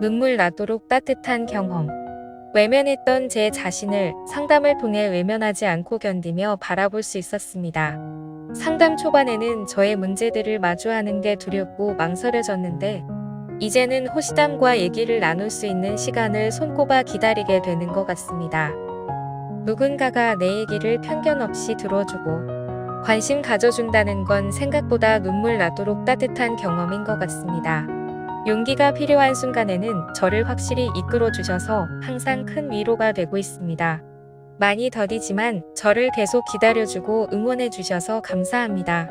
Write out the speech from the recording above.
눈물 나도록 따뜻한 경험. 외면했던 제 자신을 상담을 통해 외면하지 않고 견디며 바라볼 수 있었습니다. 상담 초반에는 저의 문제들을 마주하는 게 두렵고 망설여졌는데, 이제는 호시담과 얘기를 나눌 수 있는 시간을 손꼽아 기다리게 되는 것 같습니다. 누군가가 내 얘기를 편견 없이 들어주고 관심 가져준다는 건 생각보다 눈물 나도록 따뜻한 경험인 것 같습니다. 용기가 필요한 순간에는 저를 확실히 이끌어 주셔서 항상 큰 위로가 되고 있습니다. 많이 더디지만 저를 계속 기다려주고 응원해 주셔서 감사합니다.